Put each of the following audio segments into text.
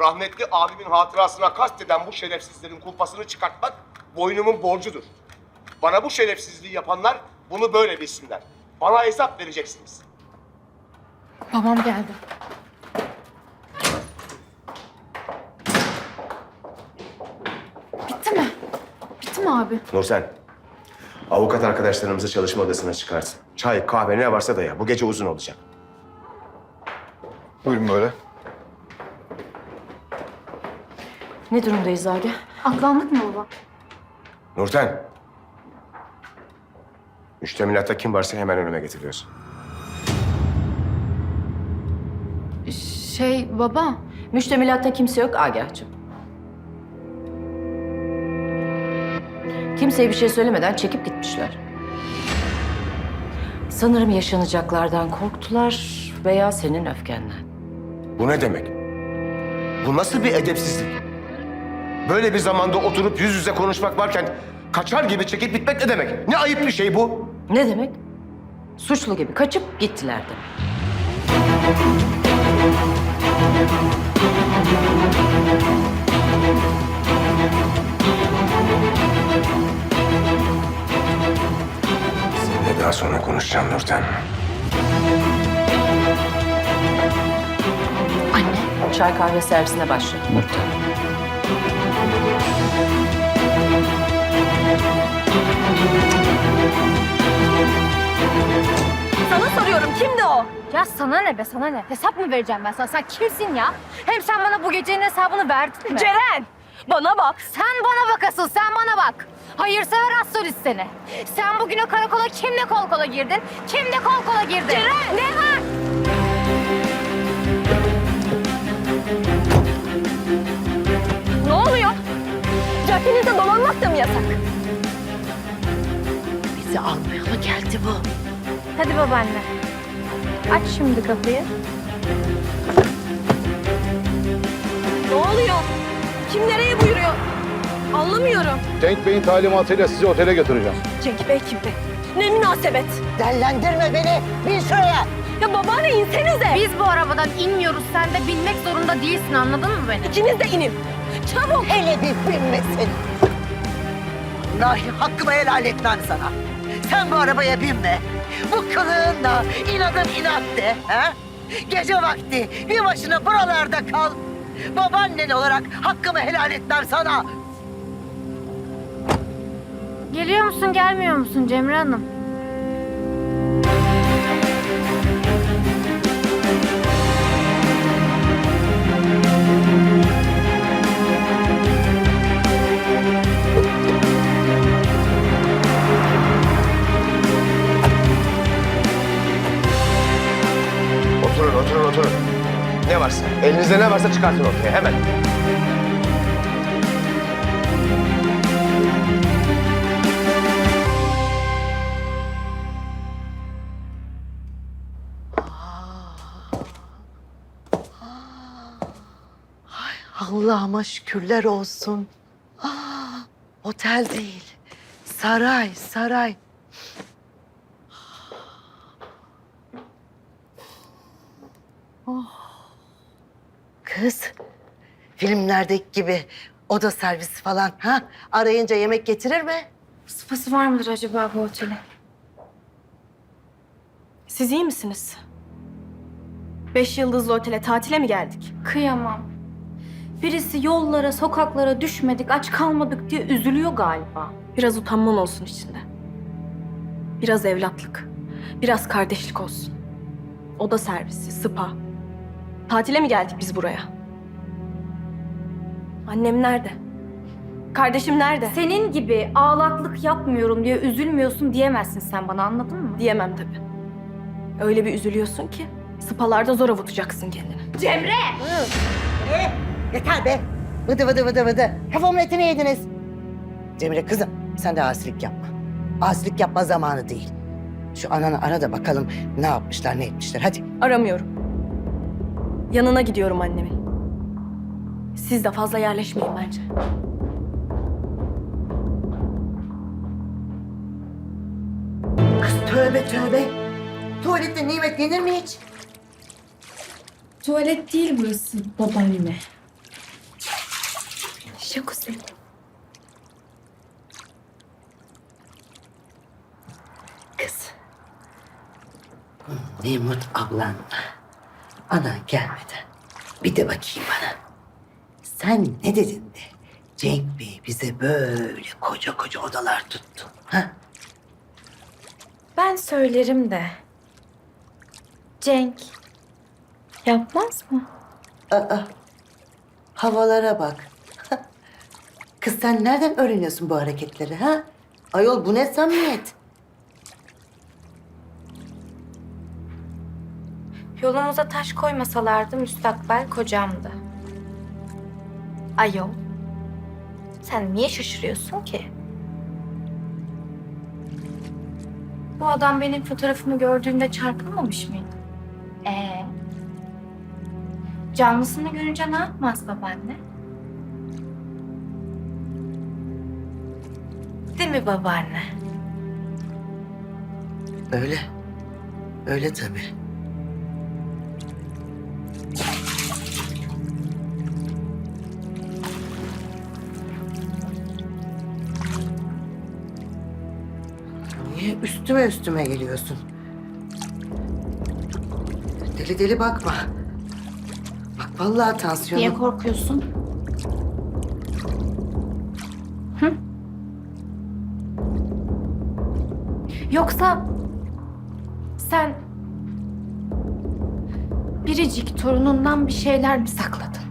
Rahmetli abimin hatırasına kasteden bu şerefsizlerin kulpasını çıkartmak boynumun borcudur. Bana bu şerefsizliği yapanlar bunu böyle bilsinler. Bana hesap vereceksiniz. Babam geldi. Bitti mi? Bitti mi abi? Nursen, avukat arkadaşlarımızı çalışma odasına çıkarsın. Çay, kahve ne varsa da ya. Bu gece uzun olacak. Buyurun böyle. Ne durumdayız Age? Atlandık mı baba? Nurten. Müştemilatta kim varsa hemen önüme getiriyorsun. Şey baba, Müştemilatta kimse yok Agah'cığım. Kimseye bir şey söylemeden çekip gitmişler. Sanırım yaşanacaklardan korktular veya senin öfkenden. Bu ne demek? Bu nasıl bir edepsizlik? Böyle bir zamanda oturup yüz yüze konuşmak varken kaçar gibi çekip gitmek ne demek? Ne ayıp bir şey bu? Ne demek? Suçlu gibi kaçıp gittiler demek. Seninle daha sonra konuşacağım Nurten. Anne. Çay kahve servisine başladı Murta. Sana soruyorum kimdi o? ya sana ne be sana ne? Hesap mı vereceğim ben sana? Sen kimsin ya? Hem sen bana bu gecenin hesabını verdin mi? Ceren! Bana bak. Sen bana bak asıl, sen bana bak. Hayırsever astrolist seni. Sen bugün o karakola kimle kol kola girdin? Kimle kol kola girdin? Ceren! Ne var? Ne oluyor? Caddenizde dolanmak da mı yasak? Bizi almaya mı geldi bu? Hadi babaanne. Aç şimdi kapıyı. Ne oluyor? Kim nereye buyuruyor? Anlamıyorum. Cenk Bey'in talimatıyla sizi otele götüreceğim. Cenk Bey kim be? Ne münasebet. Dellendirme beni. Bin şuraya. Ya babaanne insenize. Biz bu arabadan inmiyoruz. Sen de binmek zorunda değilsin anladın mı beni? İkiniz de inin. Çabuk. Hele bir binmesin. Vallahi hakkımı helal etmem sana. Sen bu arabaya binme. Bu kılığınla inadım inat de. Ha? Gece vakti bir başına buralarda kal. Babaannen olarak hakkımı helal etmem sana. Geliyor musun gelmiyor musun Cemre Hanım? Oturun, oturun, oturun. Ne varsa, elinizde ne varsa çıkartın ortaya hemen. Allah'ıma şükürler olsun. Aa, otel değil. Saray, saray. Kız, filmlerdeki gibi oda servisi falan ha? Arayınca yemek getirir mi? Sıfası var mıdır acaba bu otelin? Siz iyi misiniz? Beş yıldızlı otele tatile mi geldik? Kıyamam. Birisi yollara, sokaklara düşmedik, aç kalmadık diye üzülüyor galiba. Biraz utanman olsun içinde. Biraz evlatlık. Biraz kardeşlik olsun. Oda servisi, spa. Tatile mi geldik biz buraya? Annem nerede? Kardeşim nerede? Senin gibi ağlaklık yapmıyorum diye üzülmüyorsun diyemezsin sen bana anladın mı? Diyemem tabii. Öyle bir üzülüyorsun ki spalarda zor avutacaksın kendini. Cemre! Ee, yeter be. Vıdı vıdı vıdı vıdı. Kafamın etini yediniz. Cemile kızım sen de asilik yapma. Asilik yapma zamanı değil. Şu ananı ara da bakalım ne yapmışlar ne etmişler. Hadi. Aramıyorum. Yanına gidiyorum annemin. Siz de fazla yerleşmeyin bence. Kız tövbe tövbe. Tuvalette nimet yenir mi hiç? Tuvalet değil burası babaanne. Jacuzzi. Kız. Nemrut ablan ana gelmeden bir de bakayım bana. Sen ne dedin de Cenk Bey bize böyle koca koca odalar tuttu. Ha? Ben söylerim de. Cenk yapmaz mı? Aa, havalara bak. Kız sen nereden öğreniyorsun bu hareketleri ha? Ayol bu ne samimiyet? Yolumuza taş koymasalardı müstakbel kocamdı. Ayol. Sen niye şaşırıyorsun ki? Bu adam benim fotoğrafımı gördüğünde çarpılmamış mıydı? Ee, canlısını görünce ne yapmaz babaanne? Değil mi babaanne? Öyle. Öyle tabii. Üstüme üstüme geliyorsun? Deli deli bakma. Bak vallahi tansiyonum... Niye korkuyorsun? Hı? Yoksa sen biricik torunundan bir şeyler mi sakladın?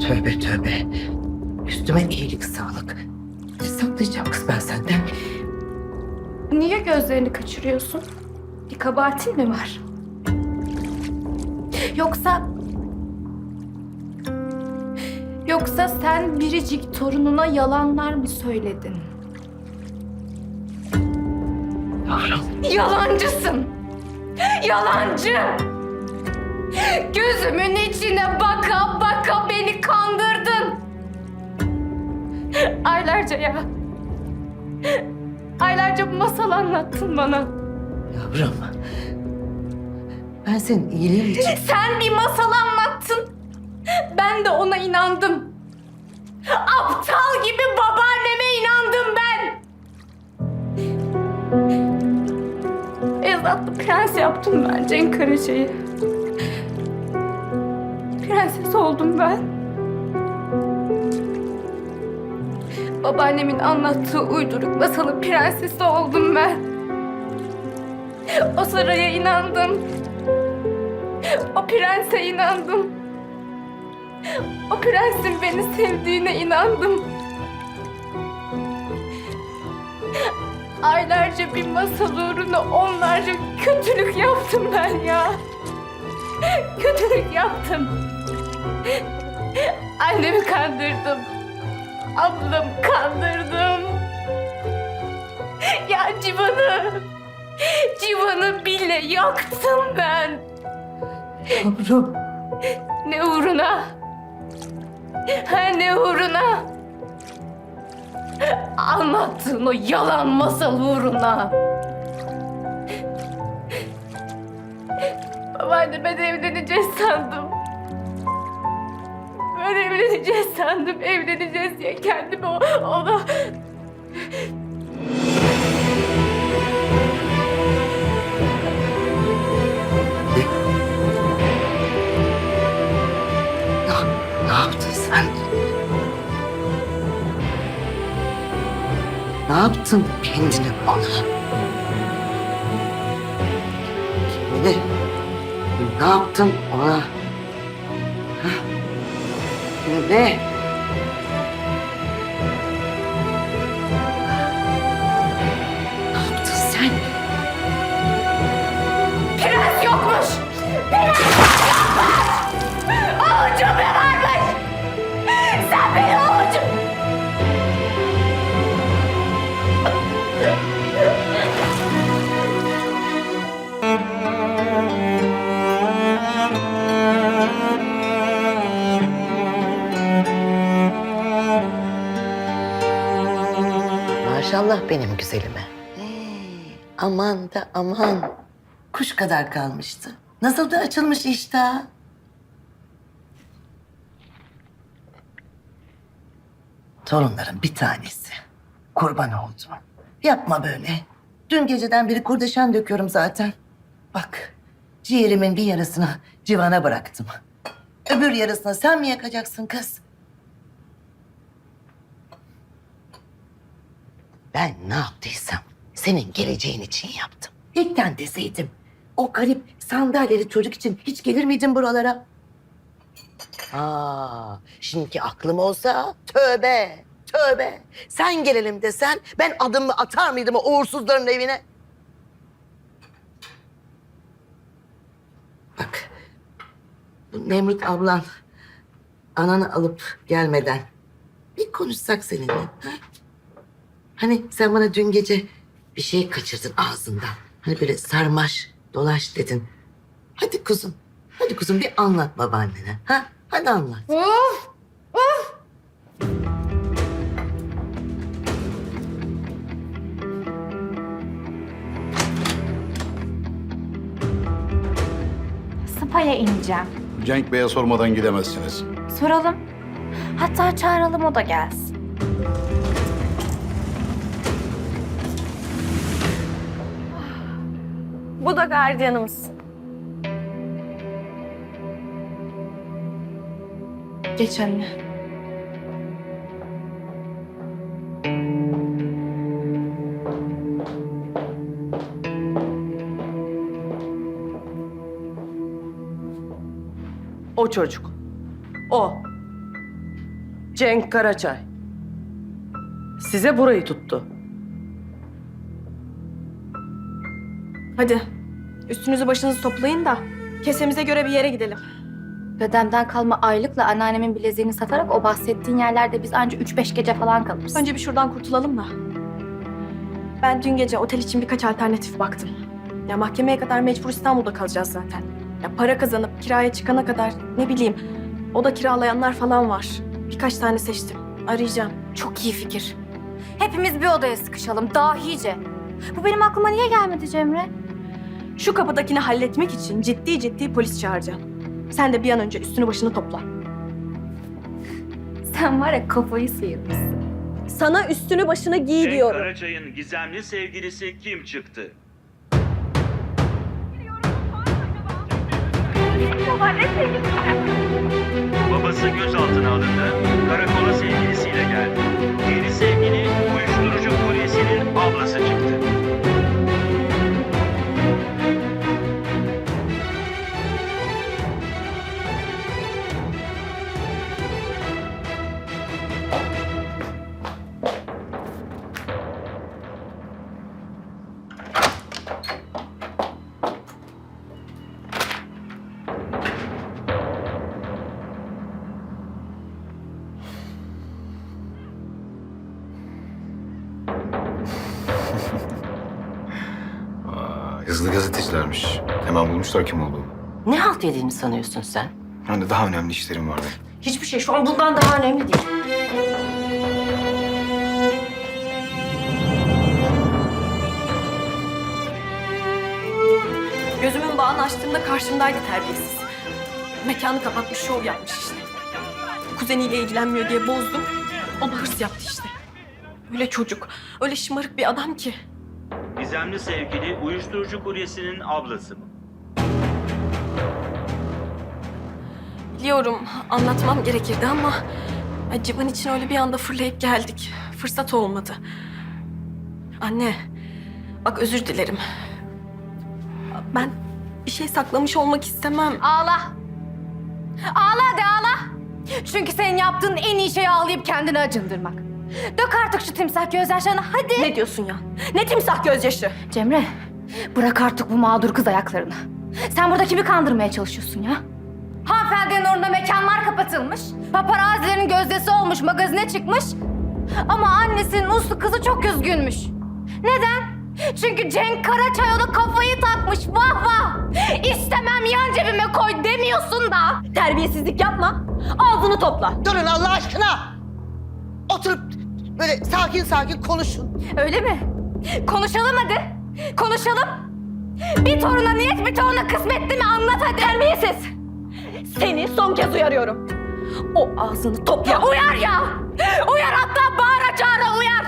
Tövbe tövbe. Üstüme iyilik sağlık. Ne saklayacağım kız ben senden? Niye gözlerini kaçırıyorsun? Bir kabahatin mi var? Yoksa... Yoksa sen biricik torununa yalanlar mı söyledin? Yavrum. Yalancısın. Yalancı. Gözümün içine baka baka beni kandırdın. Aylarca ya. Aylarca masal anlattın bana. Yavrum. Ben senin iyiliğin için... Sen bir masal anlattın. Ben de ona inandım. Aptal gibi babaanneme inandım ben. Ezatlı prens yaptım ben Cenk Karaca'yı. Prenses oldum ben. Babaannemin anlattığı uyduruk masalın prensesi oldum ben. O saraya inandım. O prense inandım. O prensin beni sevdiğine inandım. Aylarca bir masal uğruna onlarca kötülük yaptım ben ya. Kötülük yaptım. Annemi kandırdım. Ablamı kandırdım. Ya Civan'ı, Civan'ı bile yaktım ben. Yavrum. Ne uğruna? Ha ne uğruna? Anlattığın o yalan masal uğruna. Babaanne ben evleneceğiz sandım. Ben evleneceğiz sandım. Evleneceğiz diye kendimi o- ona... Ne yaptın sen? Ne yaptın kendine bana? Kendine ne yaptın ona? Ha? Ne? Benim güzelime. Hey, aman da aman. Kuş kadar kalmıştı. Nasıl da açılmış iştah. torunların bir tanesi. Kurban oldum. Yapma böyle. Dün geceden beri kurdeşen döküyorum zaten. Bak, ciğerimin bir yarısını civana bıraktım. Öbür yarısını sen mi yakacaksın kız? Ben ne yaptıysam senin geleceğin için yaptım. İlkten deseydim o garip sandalyeli çocuk için hiç gelir miydin buralara? Aa, şimdiki aklım olsa tövbe, tövbe. Sen gelelim desen ben adımı atar mıydım o uğursuzların evine? Bak, bu Nemrut ablan ananı alıp gelmeden bir konuşsak seninle. Ha? Hani sen bana dün gece bir şey kaçırdın ağzından. Hani böyle sarmaş, dolaş dedin. Hadi kuzum, hadi kuzum bir anlat babaannene. Ha? Hadi anlat. Spa'ya ineceğim. Cenk Bey'e sormadan gidemezsiniz. Soralım. Hatta çağıralım o da gelsin. Bu da gardiyanımız. Geç anne. O çocuk. O. Cenk Karaçay. Size burayı tuttu. Hadi. Üstünüzü başınızı toplayın da kesemize göre bir yere gidelim. Dedemden kalma aylıkla anneannemin bileziğini satarak o bahsettiğin yerlerde biz anca 3-5 gece falan kalırız. Önce bir şuradan kurtulalım da. Ben dün gece otel için birkaç alternatif baktım. Ya mahkemeye kadar mecbur İstanbul'da kalacağız zaten. Ya para kazanıp kiraya çıkana kadar ne bileyim oda kiralayanlar falan var. Birkaç tane seçtim. Arayacağım. Çok iyi fikir. Hepimiz bir odaya sıkışalım dahice. Bu benim aklıma niye gelmedi Cemre? Şu kapıdakini halletmek için ciddi ciddi polis çağıracağım. Sen de bir an önce üstünü başını topla. Sen var ya kafayı sıyırmışsın. Sana üstünü başını giy Cenk diyorum. Karaçay'ın gizemli sevgilisi kim çıktı? Babası gözaltına alındı, karakola sevgilisiyle hızlı gazetecilermiş. Hemen bulmuşlar kim olduğunu. Ne halt yediğini sanıyorsun sen? Hani daha önemli işlerim var benim. Hiçbir şey şu an bundan daha önemli değil. Gözümün bağını açtığımda karşımdaydı terbiyesiz. Mekanı kapatmış şov yapmış işte. Kuzeniyle ilgilenmiyor diye bozdum. O da hırs yaptı işte. Öyle çocuk, öyle şımarık bir adam ki. Gizemli sevgili uyuşturucu kuryesinin ablası mı? Biliyorum anlatmam gerekirdi ama... Civan için öyle bir anda fırlayıp geldik. Fırsat olmadı. Anne, bak özür dilerim. Ben bir şey saklamış olmak istemem. Ağla. Ağla hadi ağla. Çünkü senin yaptığın en iyi şey ağlayıp kendini acındırmak. Dök artık şu timsah gözyaşlarını hadi. Ne diyorsun ya? Ne timsah gözyaşı? Cemre bırak artık bu mağdur kız ayaklarını. Sen burada kimi kandırmaya çalışıyorsun ya? Hanımefendinin orada mekanlar kapatılmış. Paparazilerin gözdesi olmuş, magazine çıkmış. Ama annesinin uslu kızı çok üzgünmüş. Neden? Çünkü Cenk Karaçay ona kafayı takmış. Vah vah! İstemem yan cebime koy demiyorsun da. Terbiyesizlik yapma. Ağzını topla. Durun Allah aşkına. Oturup böyle sakin sakin konuşun. Öyle mi? Konuşalım hadi. Konuşalım. Bir toruna niyet bir toruna kısmet değil mi? Anlat hadi. Terbiyesiz. Seni son kez uyarıyorum. O ağzını topla. Uyar ya! Uyar hatta bağıra çağıra uyar.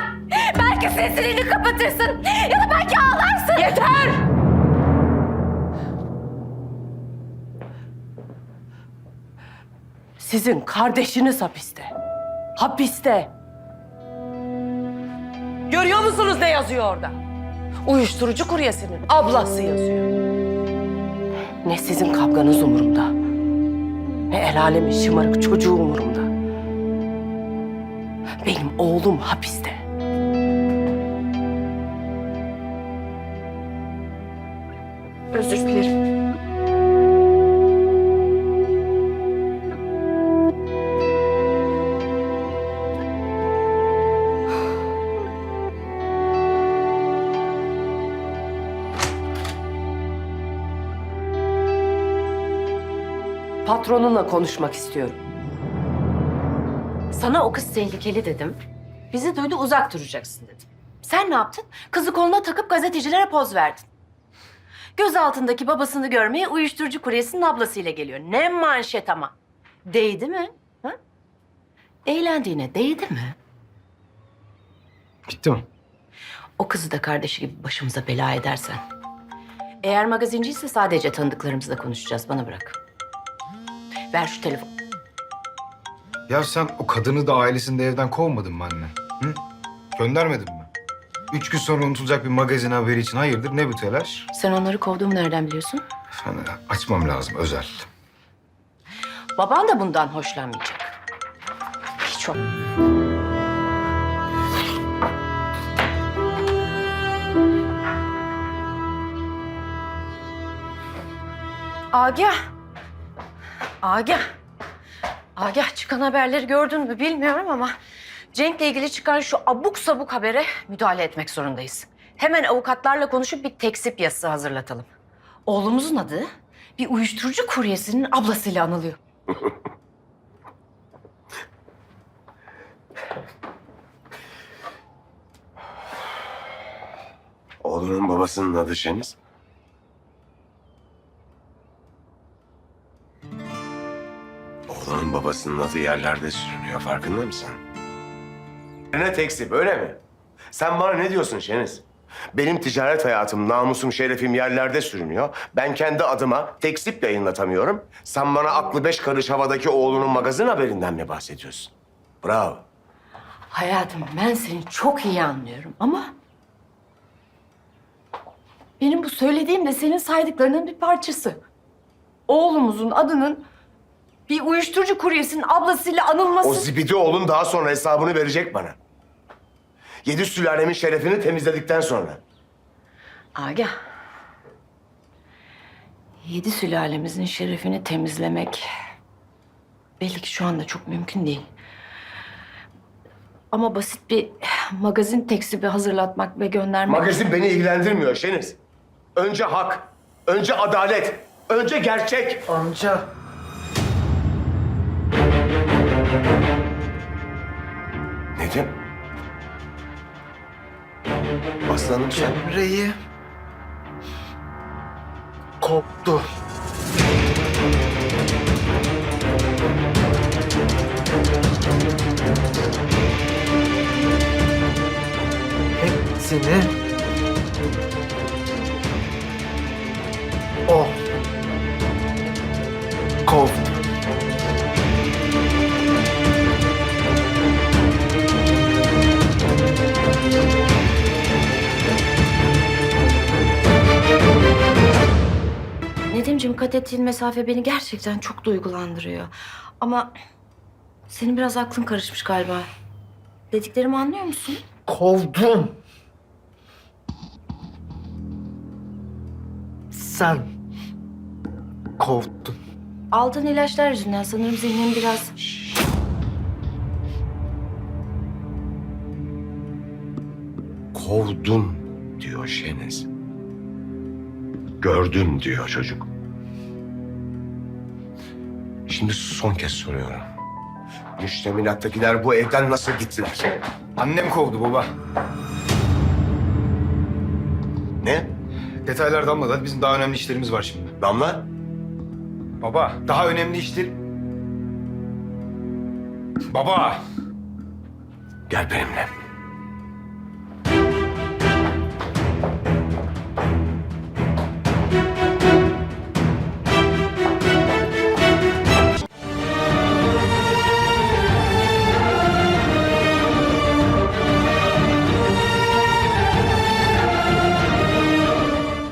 Belki sesini kapatırsın ya da belki ağlarsın. Yeter! Sizin kardeşiniz hapiste. Hapiste. Görüyor musunuz ne yazıyor orada? Uyuşturucu kuryesinin ablası yazıyor. Ne sizin kavganız umurumda. Ne el alemin şımarık çocuğu umurumda. Benim oğlum hapiste. Patronunla konuşmak istiyorum. Sana o kız tehlikeli dedim. Bizi duydu uzak duracaksın dedim. Sen ne yaptın? Kızı koluna takıp gazetecilere poz verdin. Göz altındaki babasını görmeye uyuşturucu kuryesinin ablasıyla geliyor. Ne manşet ama. Değdi mi? Ha? Eğlendiğine değdi mi? Bitti mi? O kızı da kardeşi gibi başımıza bela edersen. Eğer magazinciyse sadece tanıdıklarımızla konuşacağız. Bana bırak. Ver şu telefonu. Ya sen o kadını da ailesini de evden kovmadın mı anne? Hı? Göndermedin mi? Üç gün sonra unutulacak bir magazin haberi için hayırdır ne bu telaş? Sen onları kovduğumu nereden biliyorsun? Hani açmam lazım özel. Baban da bundan hoşlanmayacak. Hiç o. Agah. Agah. Agah çıkan haberleri gördün mü bilmiyorum ama... Cenk'le ilgili çıkan şu abuk sabuk habere müdahale etmek zorundayız. Hemen avukatlarla konuşup bir teksip yazısı hazırlatalım. Oğlumuzun adı bir uyuşturucu kuryesinin ablasıyla anılıyor. Oğlunun babasının adı Şeniz. Oğlunun babasının adı yerlerde sürünüyor farkında mısın? Ne teksip öyle mi? Sen bana ne diyorsun Şeniz? Benim ticaret hayatım, namusum, şerefim yerlerde sürünüyor. Ben kendi adıma teksip yayınlatamıyorum. Sen bana aklı beş karış havadaki oğlunun magazin haberinden mi bahsediyorsun? Bravo. Hayatım ben seni çok iyi anlıyorum ama... Benim bu söylediğim de senin saydıklarının bir parçası. Oğlumuzun adının bir uyuşturucu kuryesinin ablasıyla anılması... O zibidi oğlun daha sonra hesabını verecek bana. Yedi sülalemin şerefini temizledikten sonra. Agah. Yedi sülalemizin şerefini temizlemek... Belli ki şu anda çok mümkün değil. Ama basit bir magazin tekstibi hazırlatmak ve göndermek... Magazin beni ilgilendirmiyor Şeniz. Önce hak, önce adalet, önce gerçek. Amca. Nedim? Aslanım sen. Cemre'yi koptu. Hepsini o Nedimciğim kat ettiğin mesafe beni gerçekten çok duygulandırıyor. Ama senin biraz aklın karışmış galiba. Dediklerimi anlıyor musun? Kovdum. Sen kovdun. Aldığın ilaçlar yüzünden sanırım zihnin biraz... Kovdun diyor Şeniz. Gördüm diyor çocuk. Şimdi son kez soruyorum. Müştemilattakiler bu evden nasıl gittiler? Annem kovdu baba. Ne? Detaylar damladı. Hadi bizim daha önemli işlerimiz var şimdi. Damla? Baba daha önemli işler... Baba! Gel benimle.